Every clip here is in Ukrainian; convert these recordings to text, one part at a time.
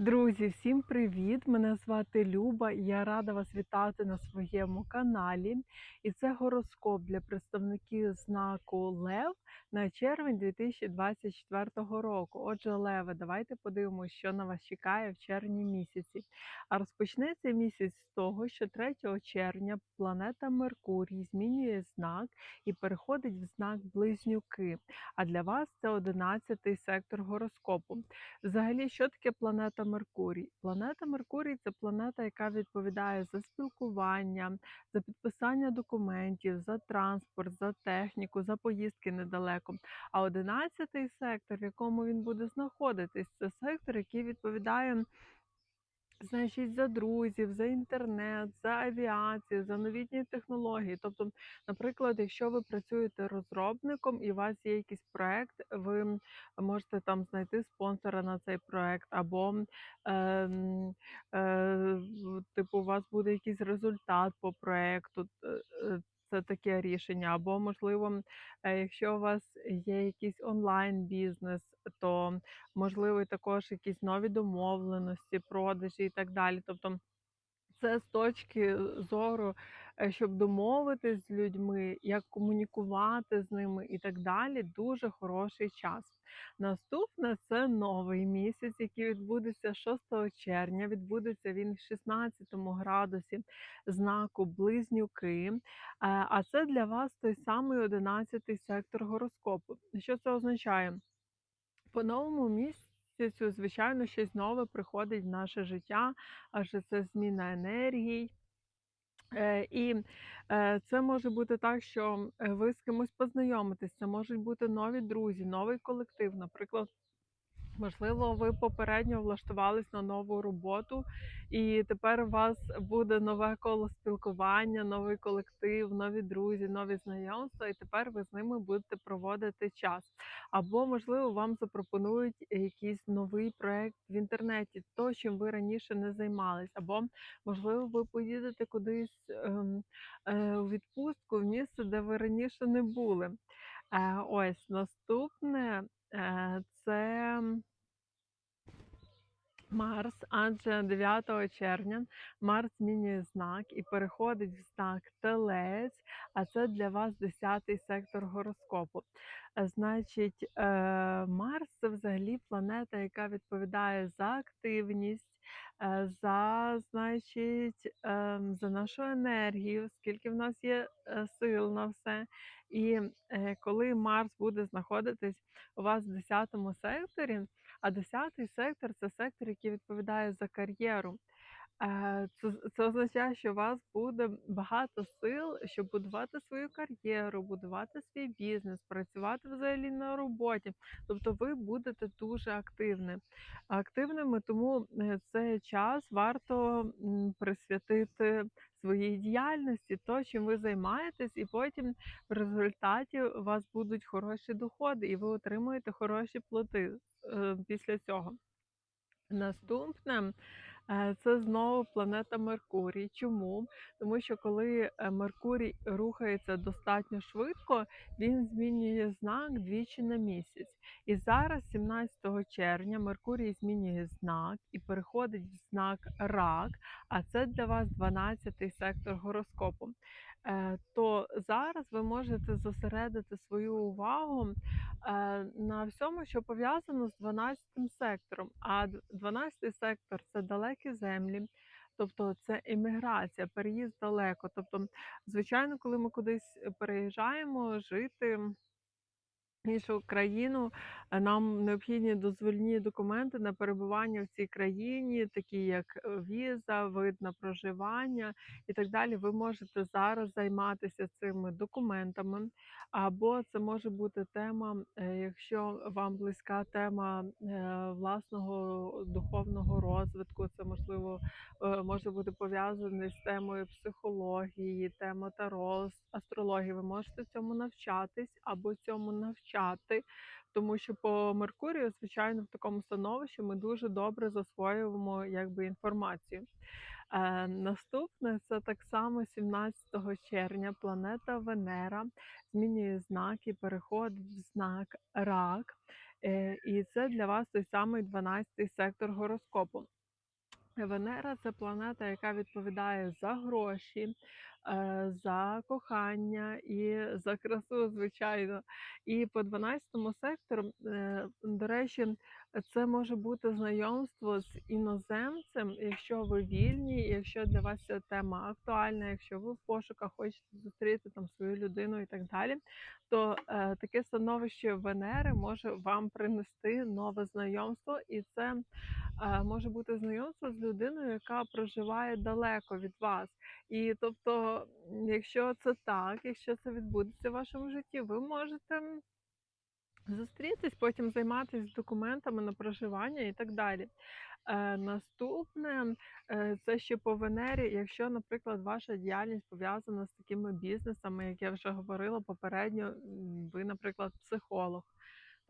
Друзі, всім привіт! Мене звати Люба, і я рада вас вітати на своєму каналі. І це гороскоп для представників знаку Лев на червень 2024 року. Отже, Леве, давайте подивимося, що на вас чекає в червні місяці. А розпочнеться місяць з того, що 3 червня планета Меркурій змінює знак і переходить в знак Близнюки. А для вас це 11-й сектор гороскопу. Взагалі, що таке планета Меркурій? Планета Меркурій це планета, яка відповідає за спілкування, за підписання документів, за транспорт, за техніку, за поїздки недалеко. А 11-й сектор, в якому він буде знаходитись, це сектор, який відповідає Значить, за друзів, за інтернет, за авіацію, за новітні технології. Тобто, наприклад, якщо ви працюєте розробником і у вас є якийсь проект, ви можете там знайти спонсора на цей проект, або ем, е, типу, у вас буде якийсь результат по проекту. Це таке рішення, або можливо, е, якщо у вас є якийсь онлайн-бізнес, то можливо, також якісь нові домовленості, продажі і так далі. Тобто це з точки зору, щоб домовитись з людьми, як комунікувати з ними і так далі, дуже хороший час. Наступне це новий місяць, який відбудеться 6 червня. Відбудеться він в 16 градусі знаку Близнюки. Е, А це для вас той самий 11 сектор гороскопу. Що це означає? По новому місяцю, звичайно, щось нове приходить в наше життя, адже це зміна енергій. Е, І е, це може бути так, що е, ви з кимось познайомитесь, це можуть бути нові друзі, новий колектив. Наприклад, Можливо, ви попередньо влаштувались на нову роботу, і тепер у вас буде нове коло спілкування, новий колектив, нові друзі, нові знайомства, і тепер ви з ними будете проводити час. Або, можливо, вам запропонують якийсь новий проект в інтернеті, то, чим ви раніше не займались. Або, можливо, ви поїдете кудись ем, е, у відпустку в місце, де ви раніше не були. Е, ось наступне е, це. Марс, адже 9 червня Марс змінює знак і переходить в знак Телець, а це для вас 10-й сектор гороскопу. Е, Значить, е, Марс це взагалі планета, яка відповідає за активність, е, за, значить, ем, за нашу енергію, скільки в нас є сил на все. І коли Марс буде знаходитись у вас в 10 секторі. А десятий сектор це сектор, який відповідає за кар'єру. Е, Це, це означає, що у вас буде багато сил, щоб будувати свою кар'єру, будувати свій бізнес, працювати взагалі на роботі. Тобто ви будете дуже активні. активними, тому е, цей час варто присвятити своїй діяльності, то, чим ви займаєтесь, і потім в результаті у вас будуть хороші доходи, і ви отримуєте хороші плоти е, після цього. Наступне це знову планета Меркурій. Чому? Тому що коли е, Меркурій рухається достатньо швидко, він змінює знак двічі на місяць. І зараз, 17 червня, Меркурій змінює знак і переходить в знак Рак, а це для вас 12-й сектор гороскопу. Е, То зараз ви можете зосередити свою увагу е, на всьому, що пов'язано з 12 сектором. А 12-й сектор це далекі землі. Тобто це еміграція, переїзд далеко. Тобто, звичайно, коли ми кудись переїжджаємо жити іншу країну, е, нам необхідні дозвільні документи на перебування в цій країні, такі як е, віза, вид на проживання і так далі. Ви можете зараз займатися цими документами, або це може бути тема, е, якщо вам близька тема власного духовного розвитку, це можливо може бути пов'язаний з темою психології, тема таро, астрології. Ви можете цьому навчатись або цьому навчати, тому що по Меркурію, звичайно, в такому становищі ми дуже добре засвоюємо якби інформацію. Е, наступне це так само 17 червня планета Венера змінює знак і переходить в знак Рак. Е, і це для вас той самий 12-й сектор гороскопу. Венера це планета, яка відповідає за гроші, за кохання і за красу, звичайно. І по 12 сектору, е, до речі, це може бути знайомство з іноземцем, якщо ви вільні, якщо для вас ця тема актуальна, якщо ви в пошуках хочете зустріти там свою людину і так далі, то е, таке становище Венери може вам принести нове знайомство, і це е, може бути знайомство з людиною, яка проживає далеко від вас. І тобто, якщо це так, якщо це відбудеться в вашому житті, ви можете зустрітись, потім займатися документами на проживання і так далі. Е, наступне е, це ще по Венері, якщо, наприклад, ваша діяльність пов'язана з такими бізнесами, як я вже говорила попередньо, ви, наприклад, психолог.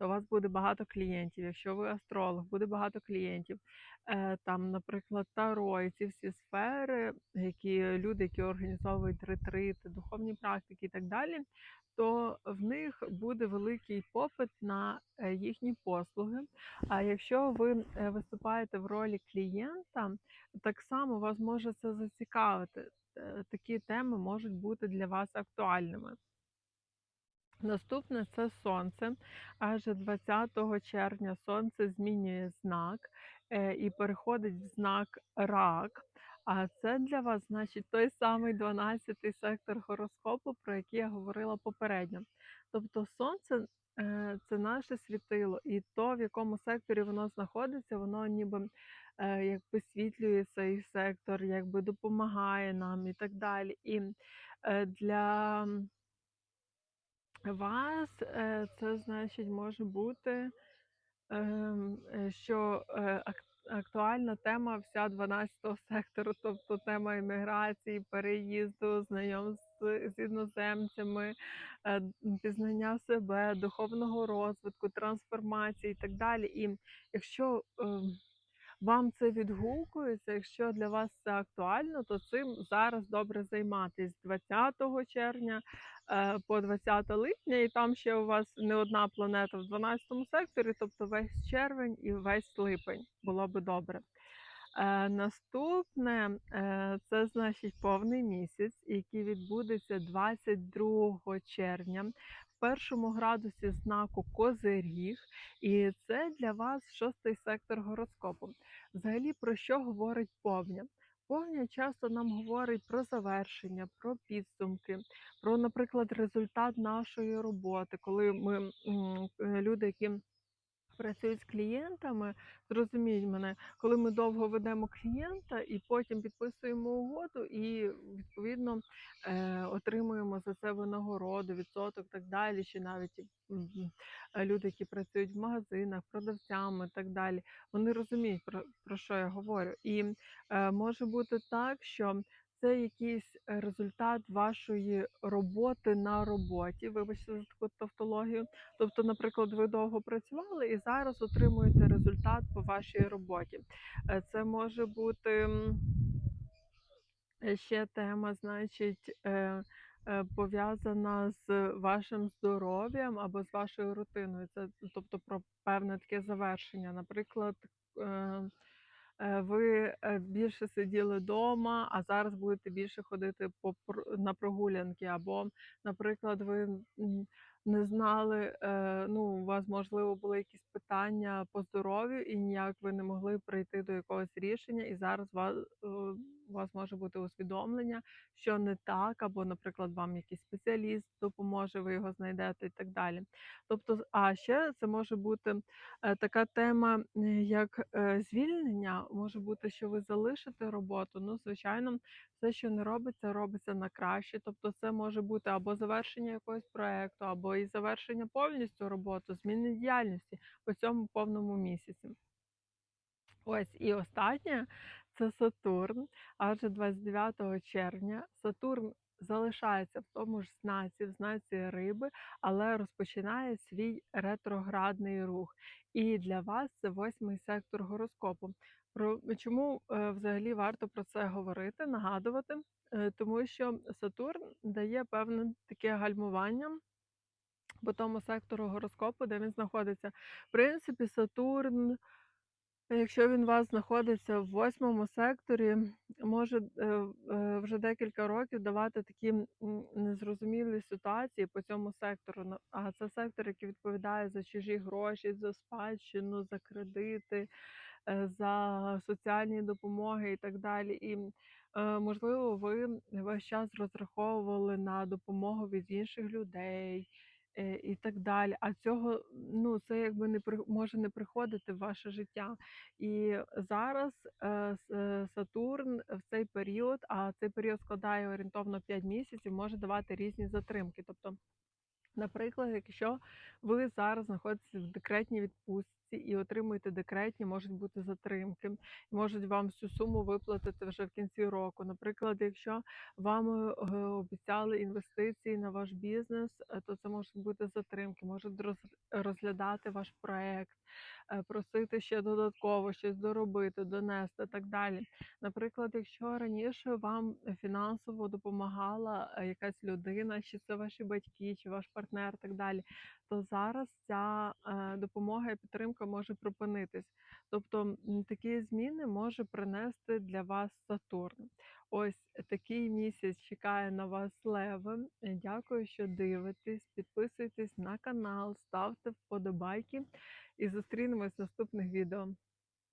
То у вас буде багато клієнтів. Якщо ви астролог, буде багато клієнтів. Е, там, наприклад, таро і ці всі сфери, які люди, які організовують ретрити, духовні практики і так далі, то в них буде великий попит на е, їхні послуги. А якщо ви е, виступаєте в ролі клієнта, так само вас може це зацікавити. Такі теми можуть бути для вас актуальними. Наступне це сонце. Аж 20 червня сонце змінює знак е, і переходить в знак рак. А це для вас, значить, той самий 12-й сектор гороскопу, про який я говорила попередньо. Тобто сонце е, це наше світило, і то, в якому секторі воно знаходиться, воно ніби е, як висвітлює цей сектор, якби допомагає нам і так далі. І для вас, е, це значить може бути, ем, е, що, е, актуальна тема вся 12 сектору, тобто тема імміграції, переїзду, знайомств з іноземцями, пізнання себе, духовного розвитку, трансформації і так далі. І якщо, ем, вам це відгукується, якщо для вас це актуально, то цим зараз добре займатись. З 20 червня е, по 20 липня, і там ще у вас не одна планета в 12 секторі, тобто весь червень і весь липень. Було би добре. Е, наступне е, це значить повний місяць, який відбудеться 22 червня першому градусі знаку Козиріг, і це для вас шостий сектор гороскопу. Взагалі, про що говорить повня? Повня часто нам говорить про завершення, про підсумки, про, наприклад, результат нашої роботи, коли ми е, люди, які працюють з клієнтами, зрозуміють мене, коли ми довго ведемо клієнта і потім підписуємо угоду, і відповідно е, отримуємо за це винагороду, відсоток, так далі, чи навіть люди, які працюють в магазинах, продавцями, так далі, вони розуміють про, про що я говорю. І е, може бути так, що це якийсь е, результат вашої роботи на роботі. Вибачте за таку тавтологію. Тобто, наприклад, ви довго працювали і зараз отримуєте результат по вашій роботі. Е, Це може бути е, ще тема, значить, пов'язана з вашим здоров'ям або з вашою рутиною. Це тобто про певне таке завершення. Наприклад, ви е, більше сиділи вдома, а зараз будете більше ходити на прогулянки, або, наприклад, ви не знали, е, ну, у вас можливо були якісь питання по здоров'ю, і ніяк ви не могли прийти до якогось рішення, і зараз ва- е, у вас може бути усвідомлення, що не так, або, наприклад, вам якийсь спеціаліст допоможе, ви його знайдете і так далі. Тобто, а ще це може бути е, така тема, як звільнення. Може бути, що ви залишите роботу. Ну, звичайно, все, що не робиться, робиться на краще. Тобто, це може бути або завершення якогось проекту, або і завершення повністю роботи, зміни діяльності по цьому повному місяці. Ось і останнє це Сатурн. Адже 29 червня Сатурн залишається в тому ж знаці, в знаці риби, але розпочинає свій ретроградний рух. І для вас це восьмий сектор гороскопу. Про чому е, взагалі варто про це говорити, нагадувати? Е, Тому що Сатурн дає певне таке гальмування по тому сектору гороскопу, де він знаходиться. В принципі, Сатурн, якщо він у вас знаходиться в 8 секторі, може, е, е, вже декілька років давати такі, незрозумілі ситуації по цьому сектору. А це сектор, який відповідає за чужі гроші, за спадщину, за кредити, е, за соціальні допомоги і так далі. І, можливо, ви весь час розраховували на допомогу від інших людей, і так далі. А цього, ну, це якби не може не приходити в ваше життя. І зараз, е, е, Сатурн в цей період, а цей період складає орієнтовно 5 місяців, може давати різні затримки. Тобто, наприклад, якщо ви зараз знаходитесь в декретній відпустці і отримуєте декретні, можуть бути затримки, можуть вам всю суму виплатити вже в кінці року. Наприклад, якщо вам, е, обіцяли інвестиції на ваш бізнес, е, то це можуть бути затримки, можуть розглядати ваш проект, е, просити ще додатково щось доробити, донести, так далі. Наприклад, якщо раніше вам фінансово допомагала, якась людина, чи це ваші батьки, чи ваш партнер, так далі, то зараз ця, допомога і підтримка може припинитись. Тобто, такі зміни може принести для вас Сатурн. Ось такий місяць чекає на вас леви. Дякую, що дивитесь. Підписуйтесь на канал, ставте вподобайки і зустрінемось в наступних відео.